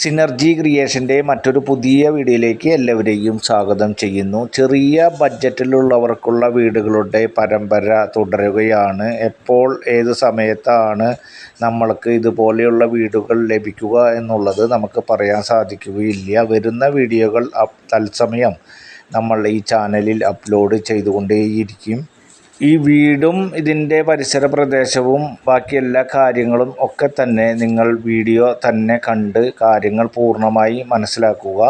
Synergy ക്രിയേഷന്റെ മറ്റൊരു പുതിയ വീഡിയോയിലേക്ക് എല്ലാവരെയും സ്വാഗതം ചെയ്യുന്നു. ചെറിയ ബഡ്ജറ്റിലുള്ളവർക്കുള്ള വീടുകളുടെ പരമ്പര തുടരുകയാണ്. എപ്പോൾ ഏത് സമയത്താണ് നമ്മൾക്ക് ഇതുപോലെയുള്ള വീടുകൾ ലഭിക്കുക എന്നുള്ളത് നമുക്ക് പറയാൻ സാധിക്കുകയില്ല. വരുന്ന വീഡിയോകൾ തത്സമയം നമ്മൾ ഈ ചാനലിൽ അപ്ലോഡ് ചെയ്തുകൊണ്ടേയിരിക്കും. ഈ വീടും ഇതിന്റെ പരിസര പ്രദേശവും ബാക്കി എല്ലാ കാര്യങ്ങളും ഒക്കെ തന്നെ നിങ്ങൾ വീഡിയോ തന്നെ കണ്ട് കാര്യങ്ങൾ പൂർണമായി മനസ്സിലാക്കുക.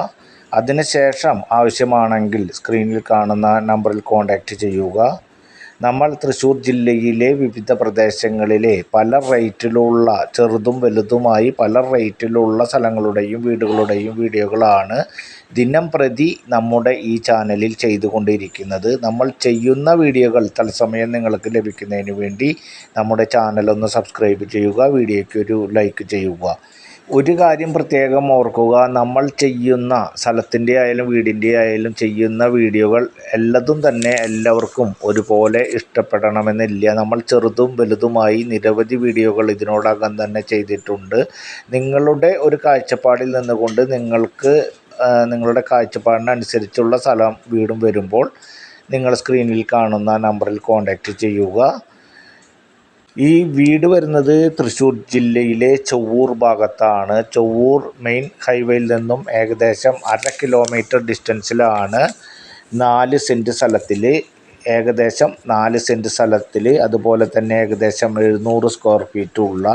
അതിനുശേഷം ആവശ്യമാണെങ്കിൽ സ്ക്രീനിൽ കാണുന്ന നമ്പറിൽ കോൺടാക്റ്റ് ചെയ്യുക. നമ്മൾ തൃശ്ശൂർ ജില്ലയിലെ വിവിധ പ്രദേശങ്ങളിലെ പല റേറ്റിലുള്ള ചെറുതും വലുതുമായി പല റേറ്റിലുള്ള സ്ഥലങ്ങളുടെയും വീടുകളുടെയും വീഡിയോകളാണ് ദിനം പ്രതി നമ്മുടെ ഈ ചാനലിൽ ചെയ്തുകൊണ്ടിരിക്കുന്നത്. നമ്മൾ ചെയ്യുന്ന വീഡിയോകൾ തത്സമയം നിങ്ങൾക്ക് ലഭിക്കുന്നതിന് വേണ്ടി നമ്മുടെ ചാനലൊന്ന് സബ്സ്ക്രൈബ് ചെയ്യുക വീഡിയോയ്ക്ക് ഒരു ലൈക്ക് ചെയ്യുക. ഒരു കാര്യം പ്രത്യേകം ഓർക്കുക. നമ്മൾ ചെയ്യുന്ന സ്ഥലത്തിന്റെ ആയാലും വീടിന്റെ ആയാലും ചെയ്യുന്ന വീഡിയോകൾ എല്ലതും തന്നെ എല്ലാവർക്കും ഒരുപോലെ ഇഷ്ടപ്പെടണമെന്നില്ല. നമ്മൾ ചെറുതും വലുതുമായി നിരവധി വീഡിയോകൾ ഇതിനോടകം തന്നെ ചെയ്തിട്ടുണ്ട്. നിങ്ങളുടെ ഒരു കാഴ്ചപ്പാടിൽ നിന്നുകൊണ്ട് നിങ്ങൾക്ക് നിങ്ങളുടെ കാഴ്ചപ്പാടിനനുസരിച്ചുള്ള സ്ഥലം വീടും വരുമ്പോൾ നിങ്ങൾ സ്ക്രീനിൽ കാണുന്ന നമ്പറിൽ കോൺടാക്റ്റ് ചെയ്യുക. ഈ വീട് വരുന്നത് തൃശ്ശൂർ ജില്ലയിലെ ചൊവ്വൂർ ഭാഗത്താണ്. ചൊവ്വൂർ മെയിൻ ഹൈവേയിൽ നിന്നും ഏകദേശം അര കിലോമീറ്റർ ഡിസ്റ്റൻസിലാണ് നാല് സെന്റ് സ്ഥലത്തിൽ ഏകദേശം നാല് സെന്റ് സ്ഥലത്തിൽ അതുപോലെ തന്നെ ഏകദേശം എഴുന്നൂറ് സ്ക്വയർ ഫീറ്റുള്ള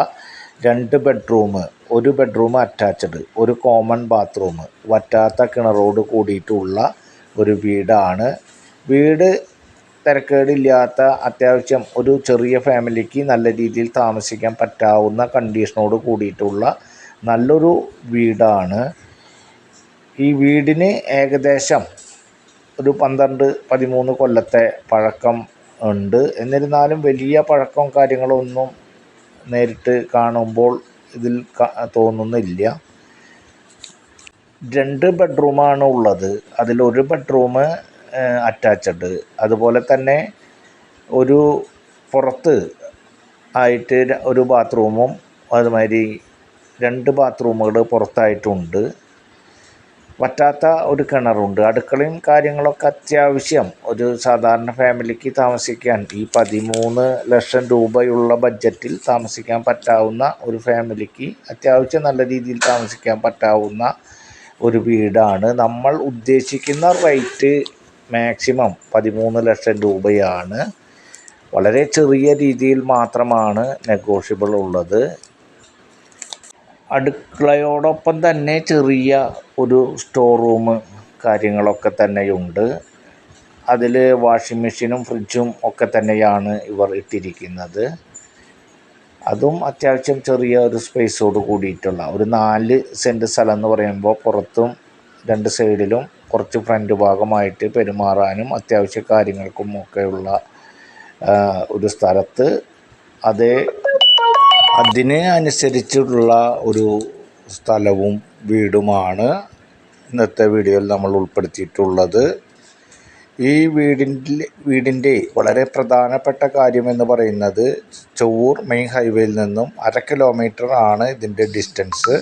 രണ്ട് ബെഡ്റൂം ഒരു ബെഡ്റൂം അറ്റാച്ച്ഡ് ഒരു കോമൺ ബാത്റൂം വറ്റാത്ത കിണറോട് കൂടിയിട്ടുള്ള ഒരു വീടാണ്. വീട് തിരക്കേടില്ലാത്ത അത്യാവശ്യം ഒരു ചെറിയ ഫാമിലിക്ക് നല്ല രീതിയിൽ താമസിക്കാൻ പറ്റാവുന്ന കണ്ടീഷനോട് കൂടിയിട്ടുള്ള നല്ലൊരു വീടാണ്. ഈ വീടിന് ഏകദേശം ഒരു പന്ത്രണ്ട് പതിമൂന്ന് കൊല്ലത്തെ പഴക്കം ഉണ്ട്. എന്നിരുന്നാലും വലിയ പഴക്കം കാര്യങ്ങളൊന്നും നേരിട്ട് കാണുമ്പോൾ ഇതിൽ തോന്നുന്നില്ല. രണ്ട് ബെഡ്റൂമാണ് ഉള്ളത്. അതിലൊരു ബെഡ്റൂം അറ്റാച്ച്ഡ് അതുപോലെ തന്നെ ഒരു പുറത്ത് ആയിട്ട് ഒരു ബാത്റൂമും അതുമാതിരി രണ്ട് ബാത്റൂമുകൾ പുറത്തായിട്ടുണ്ട്. പറ്റാത്ത ഒരു കിണറുണ്ട്. അടുക്കളയും കാര്യങ്ങളൊക്കെ അത്യാവശ്യം. ഒരു സാധാരണ ഫാമിലിക്ക് താമസിക്കാൻ ഈ പതിമൂന്ന് ലക്ഷം രൂപയുള്ള ബഡ്ജറ്റിൽ താമസിക്കാൻ പറ്റാവുന്ന ഒരു ഫാമിലിക്ക് അത്യാവശ്യം നല്ല രീതിയിൽ താമസിക്കാൻ പറ്റാവുന്ന ഒരു വീടാണ്. നമ്മൾ ഉദ്ദേശിക്കുന്ന റേറ്റ് മാക്സിമം പതിമൂന്ന് ലക്ഷം രൂപയാണ്. വളരെ ചെറിയ രീതിയിൽ മാത്രമാണ് നെഗോഷ്യബിൾ ഉള്ളത്. അടുക്കളയോടൊപ്പം തന്നെ ചെറിയ ഒരു സ്റ്റോർ റൂം കാര്യങ്ങളൊക്കെ തന്നെയുണ്ട്. അതിൽ വാഷിംഗ് മെഷീനും ഫ്രിഡ്ജും ഒക്കെ തന്നെയാണ് ഇവർ ഇട്ടിരിക്കുന്നത്. അതും അത്യാവശ്യം ചെറിയ ഒരു സ്പേസോട് കൂടിയിട്ടുള്ള ഒരു നാല് സെന്റ് സ്ഥലം എന്ന് പറയുമ്പോൾ പുറത്തും രണ്ട് സൈഡിലും കുറച്ച് ഫ്രണ്ട് ഭാഗമായിട്ട് പെരുമാറാനും അത്യാവശ്യ കാര്യങ്ങൾക്കും ഒക്കെയുള്ള ഒരു സ്ഥലത്ത്. അതേ അതിന് അനുസരിച്ചുള്ള ഒരു സ്ഥലവും വീടുമാണ് ഇന്നത്തെ വീഡിയോയിൽ നമ്മൾ ഉൾപ്പെടുത്തിയിട്ടുള്ളത്. ഈ വീടിന്റെ വീടിന്റെ വളരെ പ്രധാനപ്പെട്ട കാര്യമെന്ന് പറയുന്നത് ചൊവ്വൂർ മെയിൻ ഹൈവേയിൽ നിന്നും അര കിലോമീറ്റർ ആണ് ഇതിന്റെ ഡിസ്റ്റൻസ്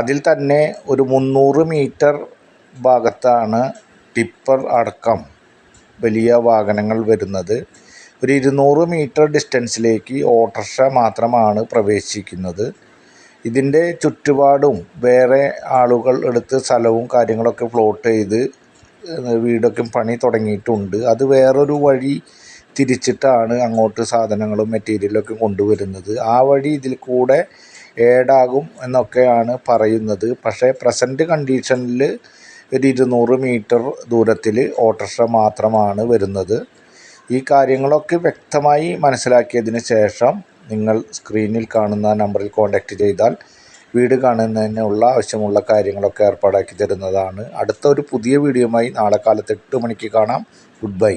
അതിൽ തന്നെ ഒരു മുന്നൂറ് മീറ്റർ ഭാഗത്താണ് ടിപ്പർ അടക്കം വലിയ വാഹനങ്ങൾ വരുന്നത്. ഒരു ഇരുന്നൂറ് മീറ്റർ ഡിസ്റ്റൻസിലേക്ക് ഓട്ടോറിക്ഷ മാത്രമാണ് പ്രവേശിക്കുന്നത്. ഇതിന്റെ ചുറ്റുപാടും വേറെ ആളുകൾ എടുത്ത് സ്ഥലവും കാര്യങ്ങളൊക്കെ ഫ്ലോട്ട് ചെയ്ത് വീടൊക്കെ പണി തുടങ്ങിയിട്ടുണ്ട്. അത് വേറൊരു വഴി തിരിച്ചിട്ടാണ് അങ്ങോട്ട് സാധനങ്ങളും മെറ്റീരിയലൊക്കെ കൊണ്ടുവരുന്നത്. ആ വഴി ഇതിൽ കൂടെ ഏഡാകും എന്നൊക്കെയാണ് പറയുന്നത്. പക്ഷേ പ്രസന്റ് കണ്ടീഷനിൽ ഒരു ഇരുന്നൂറ് മീറ്റർ ദൂരത്തിൽ ഓട്ടോറിക്ഷ മാത്രമാണ് വരുന്നത്. ഈ കാര്യങ്ങളൊക്കെ വ്യക്തമായി മനസ്സിലാക്കിയതിന് ശേഷം നിങ്ങൾ സ്ക്രീനിൽ കാണുന്ന നമ്പറിൽ കോൺടാക്റ്റ് ചെയ്താൽ വീട് കാണുന്നതിനുള്ള ആവശ്യമുള്ള കാര്യങ്ങളൊക്കെ ഏർപ്പാടാക്കി തരുന്നതാണ്. അടുത്ത ഒരു പുതിയ വീഡിയോയുമായി നാളെ കാലത്ത് എട്ട് മണിക്ക് കാണാം. Good bye